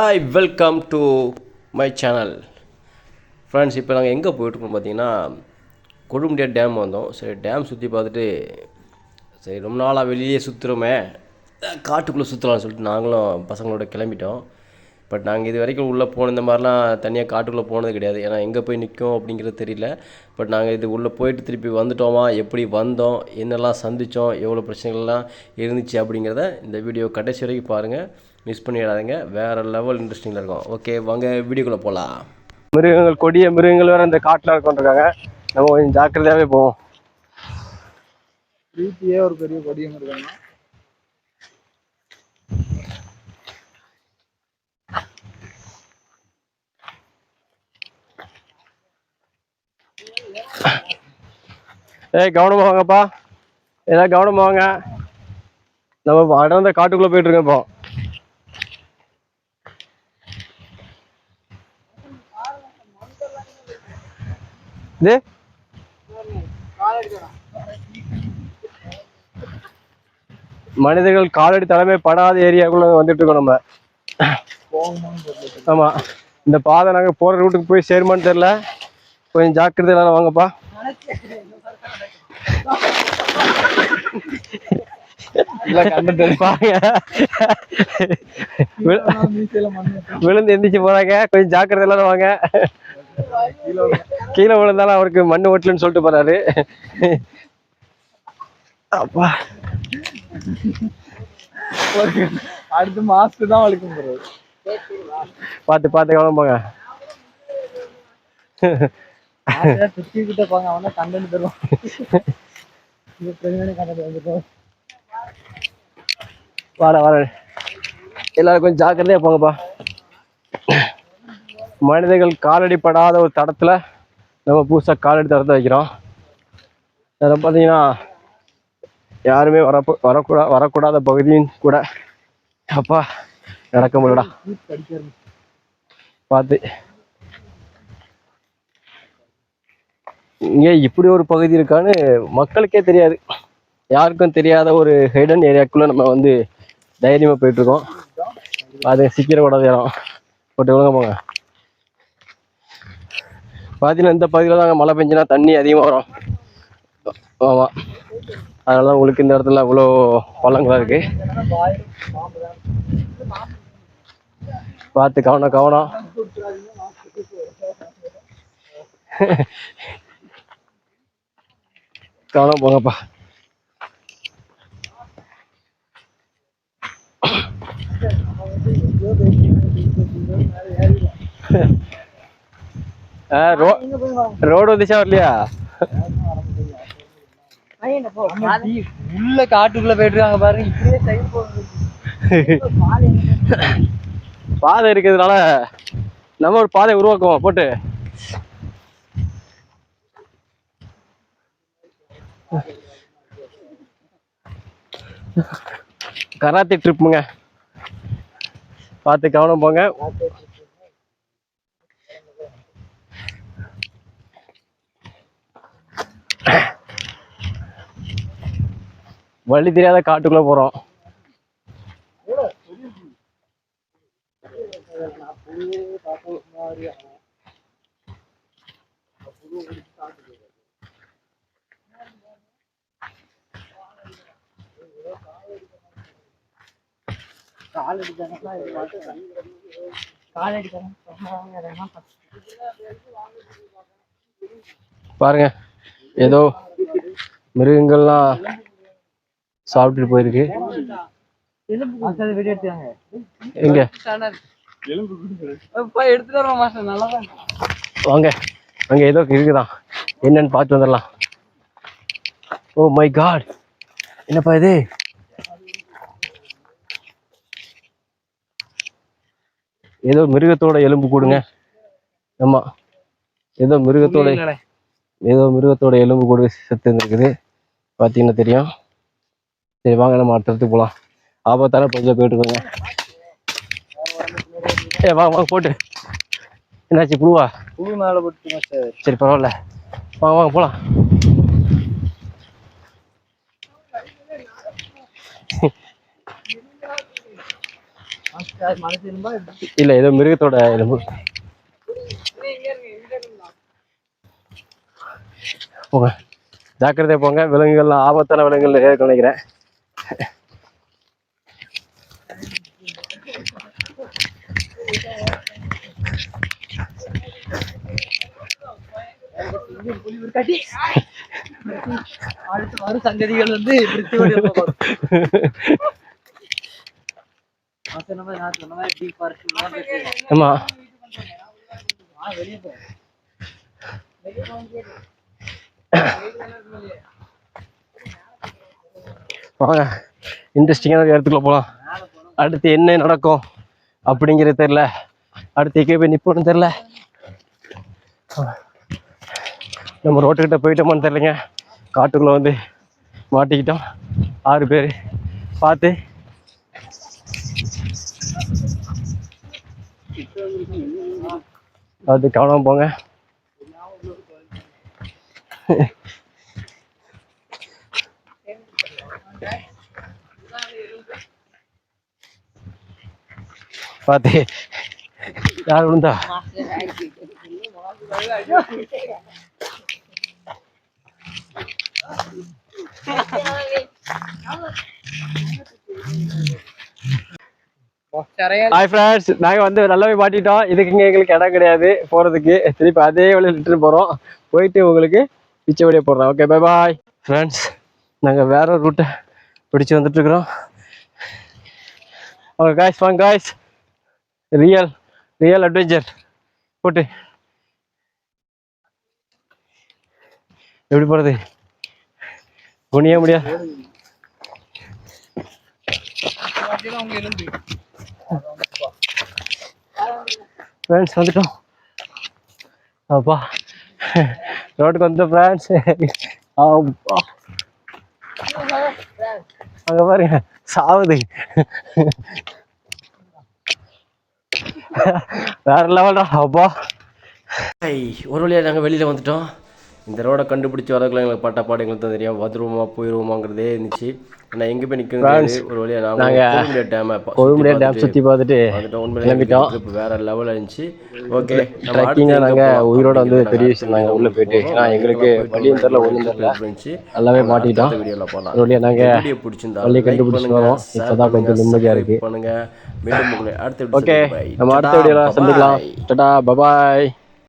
Hi welcome to my channel friends இப்போ நாங்கள் எங்கே போயிட்டுருக்கோம் பார்த்தீங்கன்னா கொடுமுடியா டேம் வந்தோம். சரி டேம் சுற்றி பார்த்துட்டு சரி ரொம்ப நாளாக வெளியே சுற்றுறோமே காட்டுக்குள்ளே சுற்றலாம்னு சொல்லிட்டு நாங்களும் பசங்களோட கிளம்பிட்டோம். பட் நாங்கள் இது வரைக்கும் உள்ளே போன இந்த மாதிரிலாம் தனியாக காட்டுக்குள்ளே போனது கிடையாது. ஏன்னா எங்கே போய் நிற்கும் அப்படிங்கிறது தெரியல. பட் நாங்கள் இது உள்ளே போயிட்டு திருப்பி வந்துட்டோமா? எப்படி வந்தோம்? என்னெல்லாம் சந்தித்தோம் எவ்வளோ பிரச்சனைகள்லாம் இருந்துச்சு அப்படிங்கிறத இந்த வீடியோ கடைசி வரைக்கும் பாருங்கள் மிஸ் பண்ணிடாதீங்க. வேறு லெவல் இன்ட்ரெஸ்டிங்கில் இருக்கும். ஓகே வாங்க வீடியோக்குள்ளே போகலாம் மிருகங்கள் கொடிய மிருகங்கள் வேற இந்த காட்டுல இருக்கோன்றிருக்காங்க நம்ம கொஞ்சம் ஜாக்கிரதையாவே போவோம். வீட்டிலேயே ஒரு பெரிய கொடியம் இருக்காங்க ஏய் கவனமா வாங்கப்பா. ஏதாவது கவனமா வாங்க. நம்ம அடர்ந்த காட்டுக்குள்ள போயிட்டு இருக்கோம் இப்போ. இது? மனிதர்கள் காலடி தலைமை படாத ஏரியாக்குள்ள வந்துட்டு இருக்கோம் நம்ம. ஆமா. இந்த பாதை நாங்க போற ரூட்டுக்கு போய் சேருமான்னு தெரியல. கொஞ்சம் ஜாக்கிரதையில வாங்கப்பா. பாருங்க வி- மீசையில மண்ணு விழுந்து எந்திரிச்சு போறாங்க. கொஞ்சம் ஜாக்கிரதையில வாங்க. கீழே விழுந்தாலும் அவருக்கு மண்ணு ஓட்டலன்னு சொல்லிட்டு போறாரு. அப்பா. அடுத்து மாஸ்க் தான் வலிக்கும் போறது பார்த்து பார்த்து கவனம் போங்க. சுத்திக்கிட்ட போங்க அவன் கண்டென்ட் தருவான். இது பிரச்சனை கண்டென்ட் வந்துட்டோம் வர வர எல்லாரும் கொஞ்சம் ஜாக்கிரதையா போங்கப்பா. மனிதர்கள் காலடி படாத ஒரு தடத்துல நம்ம புதுசா காலடி தடத்தை வைக்கிறோம். அதில் பார்த்தீங்கன்னா யாருமே வர வரக்கூடா வரக்கூடாத பகுதியும் கூட அப்பா நடக்க முடியலடா. பார்த்து இங்கே இப்படி ஒரு பகுதி இருக்கான்னு மக்களுக்கே தெரியாது. யாருக்கும் தெரியாத ஒரு ஹைடன் ஏரியாக்குள்ளே நம்ம வந்து தைரியமாக போயிட்டுருக்கோம். அது சீக்கிரம் விடாத இடம் போட்டு விழுங்க போங்க. பார்த்தீங்கன்னா இந்த பகுதியில் தாங்க மழை பெஞ்சுன்னா தண்ணி அதிகமாக வரும். ஆமாம் அதனால தான் உங்களுக்கு இந்த இடத்துல அவ்வளோ பள்ளங்களா இருக்குது பார்த்து கவனம் கவனம். கவனம் போங்கப்பா ரோடு வந்துச்சா வரலையா? உள்ள காட்டுக்குள்ள போயிட்டு இருக்காங்க பாருங்க பாதை இருக்கிறதுனால நம்ம ஒரு பாதை உருவாக்குவோம் போட்டு. கராத்தே ட்ரிப்புங்க பார்த்து கவனம் போங்க. வழி தெரியாத காட்டுக்குள்ள போறோம். காலடி இது காலடி பாருங்க ஏதோ மிருகங்கள்லாம் சாப்பிட்டுட்டு போயிருக்கு. எங்க? வாங்க அங்க ஏதோ இருக்குதான். என்னன்னு பார்த்து வந்துடலாம். ஓ மை காட் என்னப்பா இது? ஏதோ மிருகத்தோட எலும்பு கூடுங்க. ஆமா. ஏதோ மிருகத்தோட ஏதோ மிருகத்தோட எலும்பு கூடு செத்து இருந்திருக்குது பார்த்தீங்கன்னா தெரியும். சரி வாங்க நம்ம அடுத்த இடத்துக்கு போகலாம் ஆபத்தான பகுதியில் போயிட்டு ஏ வாங்க வாங்க போட்டு. என்னாச்சு புழுவா? புழு மேல போட்டு மாஸ்டர் சரி பரவாயில்ல. வாங்க வாங்க போலாம். இல்லை ஏதோ மிருகத்தோட எலும்பு போங்க. ஜாக்கிரதையா போங்க. விலங்குகள்லாம் ஆபத்தான விலங்குகள் நிறைய நினைக்கிறேன். அடுத்து வரும் சங்கதிகள் வந்து ஆமா. வாங்க இன்ட்ரெஸ்டிங்கான ஒரு இடத்துக்குள்ள போகலாம் அடுத்து என்ன நடக்கும் அப்படிங்கிறது தெரில அடுத்து எங்கே போய் நிற்போன்னு தெரில நம்ம ரோட்டுக்கிட்ட போயிட்டோமான்னு தெரிலங்க காட்டுக்குள்ளே வந்து மாட்டிக்கிட்டோம். ஆறு பேர். பார்த்து அது கவனம் போங்க பார்த்து யார் விழுந்தா ஹாய் ஃப்ரெண்ட்ஸ் நாங்கள் வந்து நல்லாவே மாட்டிட்டோம். இதுக்கு இங்கே எங்களுக்கு இடம் கிடையாது. போகிறதுக்கு திருப்பி அதே வழியில் இட்டு போகிறோம் போயிட்டு உங்களுக்கு பிச்சை வழியாக போடுறோம் ஓகே பை பாய் ஃப்ரெண்ட்ஸ் நாங்கள் வேற ரூட்டை பிடிச்சி வந்துட்டுருக்குறோம். ஓகே காய்ஸ் வாங்க காய்ஸ் ரியல் ரியல் அட்வென்ச்சர் போட்டு. எப்படி போகிறது குனிய முடியாது. ஃப்ரெண்ட்ஸ் வந்துட்டோம். அப்பா. ரோட்டுக்கு வந்த ஃப்ரெண்ட்ஸ் அப்பா. அங்கே பாருங்க சாவுது. வேற லெவல்டா அப்பா. ஒரு வழியாக நாங்கள் வெளியில் வந்துட்டோம். இந்த ரோடை கண்டுபிடிச்சி வரதுக்குள்ள எங்களுக்கு பட்ட பாடு எங்களுக்கு தான் தெரியும். வந்துருவோமா போயிடுவோமாங்கிறதே இருந்துச்சு. ஆனால் எங்கே போய் நிற்கிறது ஒரு வழியாக நாங்கள் டேமை கொழும்புடைய டேம் சுற்றி பார்த்துட்டு கிளம்பிட்டோம். ட்ரிப் வேற லெவல் இருந்துச்சு. ஓகே ட்ரெக்கிங்காக நாங்கள் உயிரோட வந்து பெரிய விஷயம் நாங்கள் உள்ளே போயிட்டு ஏன்னா எங்களுக்கு வழியும் தெரில ஒன்றும் தெரில இருந்துச்சு நல்லாவே மாட்டிட்டோம். வீடியோவில் போகலாம் ஒரு வழியாக நாங்கள் வீடியோ பிடிச்சிருந்தா வழியை கண்டுபிடிச்சு வரோம். share இப்போதான் கொஞ்சம் நிம்மதியாக subscribe இருக்கு. பண்ணுங்க. மீண்டும் உங்களை அடுத்த ஓகே நம்ம அடுத்த வீடியோவில் சந்திக்கலாம். டாடா பபாய்